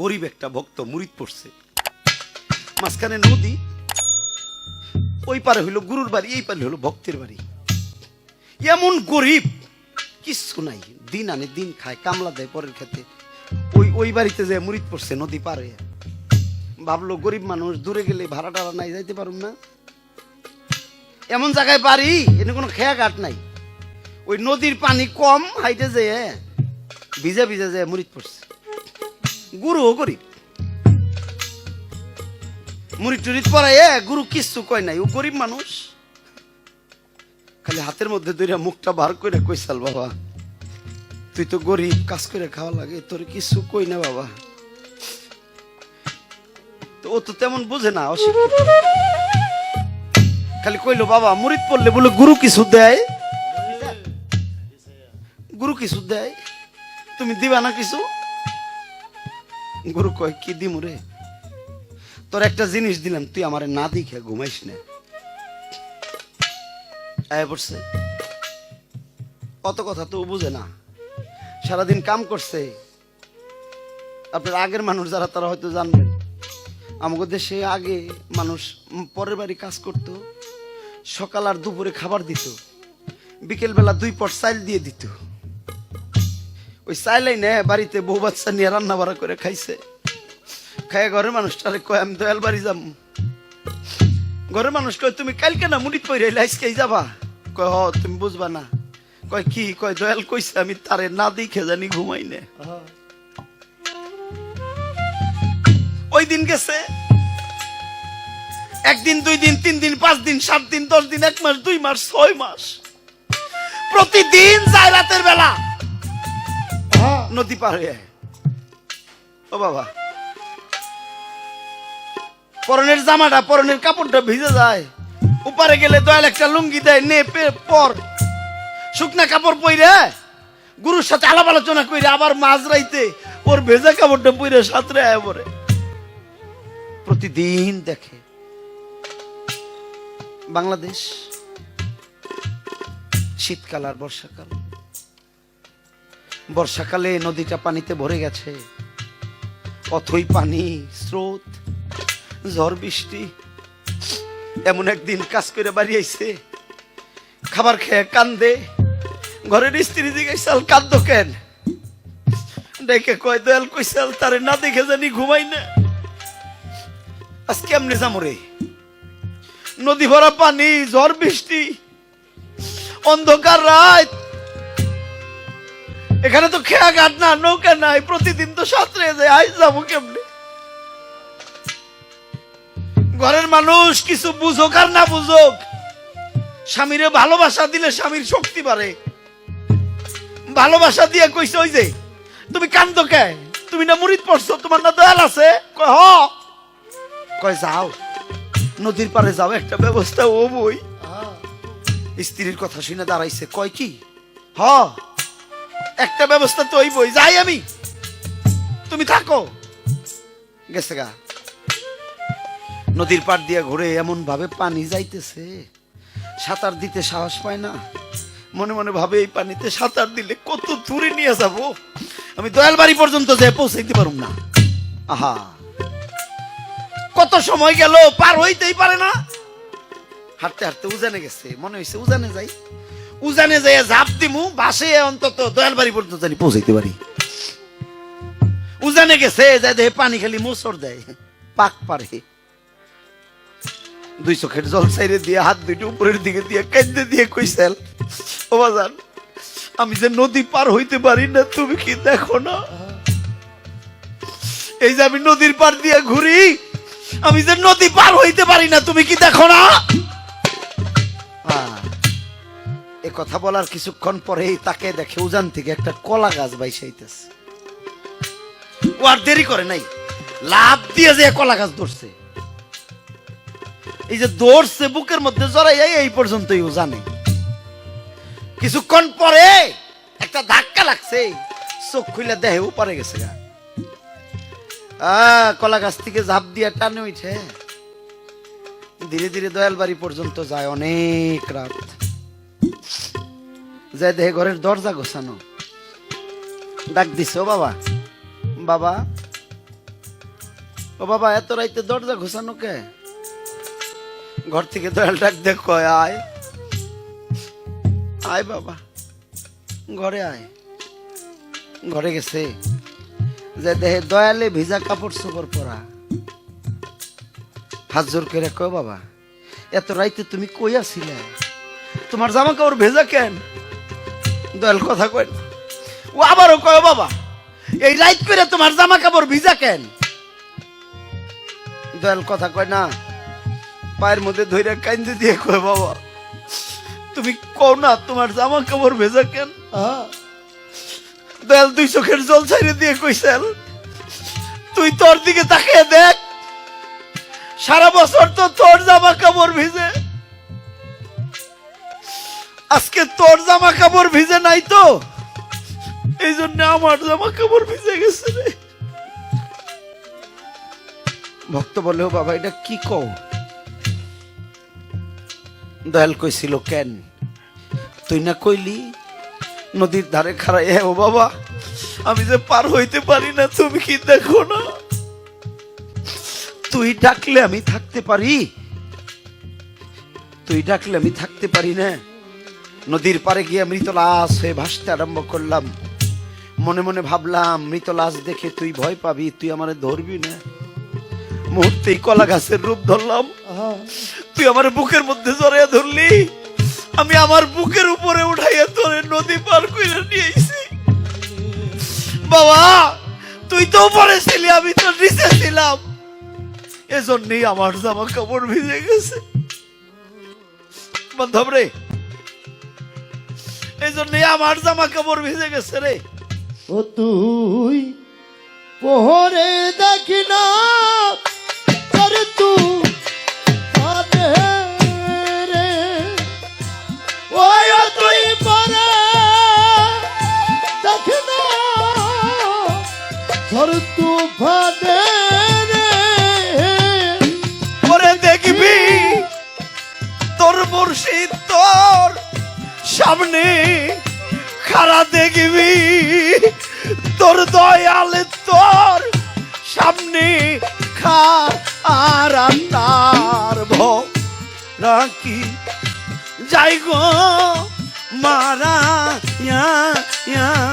গরিব একটা ভক্ত মুরিদ পড়ছে। মাঝখানে নদী, ওই পারে হইল গুরুর বাড়ি, এই পারে হইল ভক্তের বাড়ি। এমন গরিব কিচ্ছু নাই, দিন আনে দিন খায়, কামলা দেয় পরের খেতে ওই ওই বাড়িতে যে মুরিদ পড়ছে নদী পার ভাবলো গরিব মানুষ, দূরে গেলে ভাড়া টাড়া নাই, যাইতে পারুম না। এমন জায়গায় বাড়ি, এনে কোনো খেয়া ঘাট নাই। ওই নদীর পানি কম, হাইটে যে ভিজে ভিজে যে মুরিদ পড়ছে। গুরুও গরিব। মুরিদ টুরিদ পড়ায় গুরু কিচ্ছু কয় নাই, ও গরিব মানুষ। খালি হাতের মধ্যে দুইটা মুখটা বার করে কইসাল বাবা, তুই তো গরিব, কাজ করে খাওয়া লাগে, তোর কিছু কই না, বাবা। তো ও তো তেমন বুঝে না খালি কইলো, বাবা মুরিদ পড়লে বলে গুরু কিছু দেয়? গুরু কিছু দেয়? তুমি দিবা না কিছু? গুরু কয়, কি দিমু রে? তোর একটা জিনিস দিলাম, তুই আমারে না দেখে ঘুমাইস না। অত কথা তো বুঝে না। সারাদিন কাম করছে। আপনার আগের মানুষ যারা, তারা হয়তো জানবেন। আমাদের দেশে আগে মানুষ পরের বাড়ি কাজ করত, সকাল আর দুপুরে খাবার দিত, বিকেলবেলা দুই পট চাইল দিয়ে দিত। ওই চাইলাই নে বাড়িতে বউ বাচ্চা নিয়ে রান্না বাড়া করে খাইছে। খায় ঘরের মানুষটারে কয়, আমি দয়াল বাড়ি যাম। ঘরের মানুষ কয়, তুমি কালকে না মুড়ি পইরে আজকেই যাবা? কয়, হ, তুমি বুঝবা না। কয়, কি? কয়, দয়াল কইছে আমি তারে না দেখে জানি ঘুমাই নে। ওই দিন গেছে। একদিন, দুই দিন, তিন দিন, পাঁচ দিন, সাত দিন, দশ দিন, এক মাস, দুই মাস, ছয় মাস। প্রতিদিন যায় রাতের বেলা। নদী পার হয়ে ও বাবা। পরনের জামাটা, পরনের কাপড়টা ভিজে যায়। উপারে গেলে দয়াল একটা লুঙ্গি দেয়, নে পর। শুকনা কাপড় পইরে গুরুর সাথে আলাপ আলোচনা করে আবার মাঝ রাইতে ওর ভেজা কাপড়টা পইরে সাঁতরে আয় পরে প্রতিদিন দেখে বাংলাদেশ শীতকাল আর বর্ষাকাল। বর্ষাকালে নদীটা পানিতে ভরে গেছে। অথই পানি, স্রোত, ঝড় বৃষ্টি, এমন একদিন কাজ করে বাড়ি আইছে। খাবার খেয়ে কান্দে, ঘরের স্ত্রী জিজ্ঞাসাল কান্দ কেন? ডেকে কয়, দয়াল কইসাল তারে না দেখে জানি ঘুমাই না। আজ কেমনে যামরে নদী ভরা পানি, ঝড় বৃষ্টি, অন্ধকার রাত এখানে তো খেয়া ঘাট না নৌকা নাই প্রতিদিন তো সাঁতরে যায় আজ যাব কেমনে? ঘরের মানুষ কিছু বুঝোক আর না বুঝোক স্বামীরে ভালোবাসা দিলে স্বামীর শক্তি বাড়ে। ভালোবাসা দিয়ে কইছে ওই যে তুমি কান্দ কে? তুমি না মুড়িদ পড়ছো তোমার না দয়াল আছে? কয় হ। কয় যাও নদীর পারে যাও একটা ব্যবস্থা ও বই। স্ত্রীর কথা শুনে দাঁড়াইছে কয় কি? হ। একটা ব্যবস্থা তো ওই বই যাই আমি। তুমি থাকো। গেছে গা। নদীর পাড় দিয়ে ঘুরে এমন ভাবে পানি যাইতেছে, সাঁতার দিতে সাহস পায় না। মনে মনে ভাবে এই পানিতে সাঁতার দিলে কত দূরে নিয়ে যাব। আমি দয়াল বাড়ি পর্যন্ত যেয়ে পৌঁছাইতে পারুম না। আহা। কত সময় গেল, পার হইতেই পারে না। হাঁটতে হাঁটতে উজানে গেছে, মনে হয়েছে উজানে যাই। উজানে যাই ঝাঁপ দিমু, বাসে অন্তত দয়াল বাড়ি পর্যন্ত জানি পৌঁছাইতে পারি। উজানে গেছে, যাই দেখে পানি খালি মোসর দেয়। পাক পারে। দুই চোখের জল সাইরে দিয়ে, হাত দুইটা উপরের দিকে দিয়ে কেঁদে দিয়ে কইছেল ও বাজান, আমি যে নদী পার হইতে পারি না, তুমি কি দেখো না? এই যে আমি নদীর পার দিয়ে ঘুরি, আমি যে নদী পার হইতে পারি না, তুমি কি দেখো না? কথা বলার কিছুক্ষণ পরেই তাকে দেখে উজান থেকে একটা কলা গাছ বাইসাইতেছে। ও আর দেরি করে নাই। লাভ দিয়ে যে কলা গাছ ধরছে। এই যে দৌড়ছে বুকের মধ্যে জড়াই এই পর্যন্তই জানে। কিছুক্ষণ পরে একটা ধাক্কা লাগছে। চোখ খুলে দেহে উপরে গেছে গা। কলা গাছ থেকে ঝাঁপ দিয়ে টানে উঠে। ধীরে ধীরে দয়াল বাড়ি পর্যন্ত যায় অনেক রাত। যায় দেহে ঘরের দরজা গোছানো। ডাক দিছে, ও বাবা। বাবা? ও বাবা, এত রাইতে দরজা ঘুষানো কে? ঘর থেকে দয়াল ডাক দেখ কয়, আয়। আয় বাবা, ঘরে আয়। ঘরে গেছে? যে দেহে দয়ালে ভিজা কাপড় চোপড় পরা। হাত জোর করে কয়, বাবা, এত রাইতে তুমি কই আছিলে তোমার জামা কাপড় ভেজা কেন? দয়াল কথা কয় না। ও আবারও কয় বাবা, এই রাইত করে তোমার জামা কাপড় ভিজা কেন দয়াল কথা কয় না, পায়ের মধ্যে ধইরা কান্দে দিয়ে কয়, বাবা, তুমি কও না তোমার জামা কাপড় ভেজা কেন আহ। দয়াল দুই চোখের জল ছাইরে দিয়ে কইছেন তুই তোর দিকে তাকিয়ে দেখ, সারা বছর তো তোর জামা কাপড় ভিজে আজকে তোর জামা কাপড় ভিজে নাই তো? এই জন্য আমার জামা কাপড় ভিজে গেছে রে। ভক্ত বলেও বাবা, এটা কি কও? দয়াল কইছিল, কেন? তুই না কইলি, নদীর ধারে খাড়াই হ্যাঁ ও বাবা, আমি যে পার হইতে পারি না, তুমি কি দেখো না? তুই ডাকলে আমি থাকতে পারি? তুই ডাকলে আমি থাকতে পারি না? নদীর পারে গিয়ে মৃত লাশ হয়ে ভাসতে আরম্ভ করলাম। মনে মনে ভাবলাম, মৃত লাশ দেখে তুই ভয় পাবি, তুই আমারে ধরবি না। মুহূর্তেই কলা গাছের রূপ ধরলাম। তুই আমার বুকের মধ্যে জড়াইয়া ধরলি। আমি আমার বুকের উপরে উঠাইয়া তোরে নদী পার করে নিয়েছি বাবা, তুই তো উপরে ছিলি, আমি তো নিচে ছিলাম। এজন্যই আমার জামা কাপড় ভিজে গেছে। বান্ধব রে এই জন্য আমার জামা কাপড় ভিজে গেছে রে। ও তুই পোহরে দেখি না তুই সামনে খারা দেখবি? তোর দয়াল তোর সামনে খা আর তার রাখি যাই গো, মারা, ইয়া ইয়া।